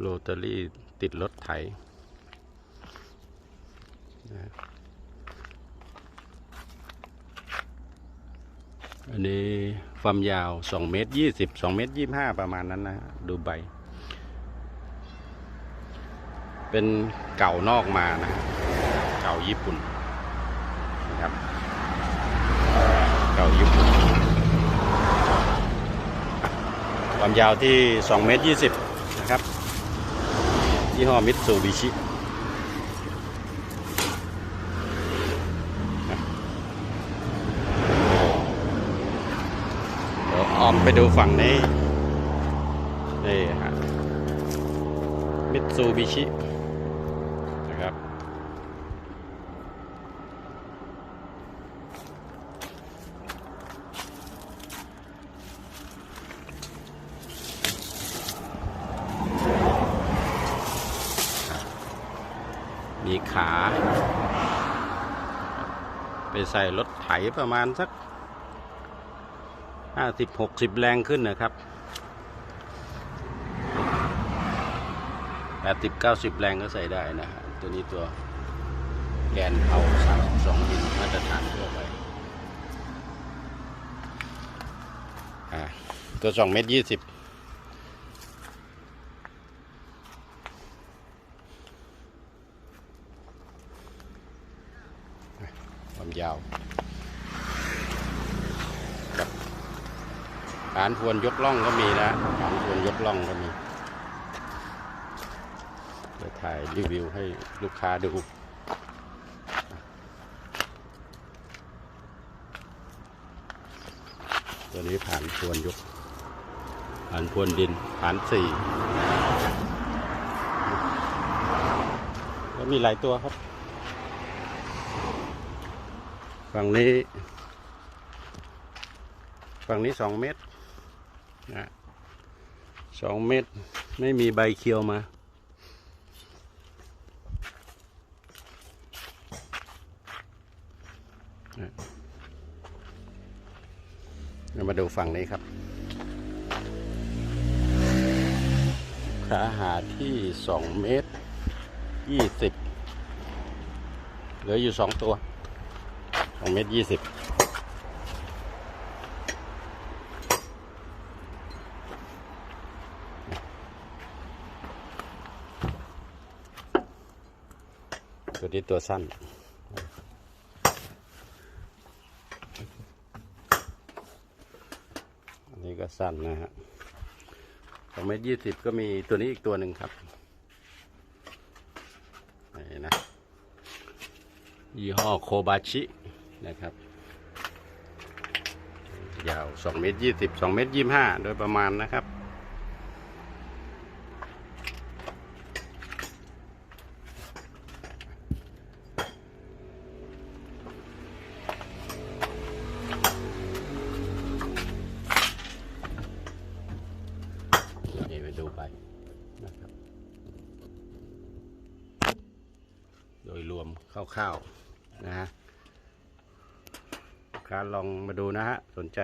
โรตารี่ติดรถไถนะอันนี้ความยาว2เมตร20 2เมตร25 ประมาณนั้นนะ ดูใบ เป็นเก่านอกมานะ เก่าญี่ปุ่นนะครับ เก่าญี่ปุ่น ความยาวที่2เมตร20 นะครับ ยี่ห้อมิตซูบิชิเดี๋ยวออมไปดูฝั่งนี้ นี่ฮะมิตซูบิชินะครับ มีขา ไปใส่รถไถประมาณสักห้าสิบหกสิบแรงขึ้นนะครับแปดสิบเก้าสิบแรงก็ใส่ได้นะฮะตัวนี้ตัวแกนเอาสามสองมิลมาตรฐานทั่วไปตัวสองเมตรยี่สิบ ความยาวกับฐานพวนยกล่องก็มีนะฐานพวนยกล่องก็มีจะถ่ายรีวิวให้ลูกค้าดูตัวนี้ผ่านพวนยกผ่านพวนดินผ่านสี่แล้วมีหลายตัวครับ ฝั่งนี้ ฝั่งนี้สองเมตรนะสองเมตรไม่มีใบเคียวมาเรามาดูฝั่งนี้ครับขาหาที่สองเมตรยี่สิบเหลืออยู่สองตัว สองเมตรยี่สิบตัวนี้ตัวสั้นอันนี้ก็สั้นนะฮะสองเมตรยี่สิบก็มีตัวนี้อีกตัวหนึ่งครับนี่นะยี่ห้อโคบาชิ นะครับ ยาว2เมตร20 2เมตร25 โดยประมาณนะครับนี่ไปดูไปนะครับ โดยรวมคร่าวๆนะฮะ การลองมาดูนะฮะ สนใจ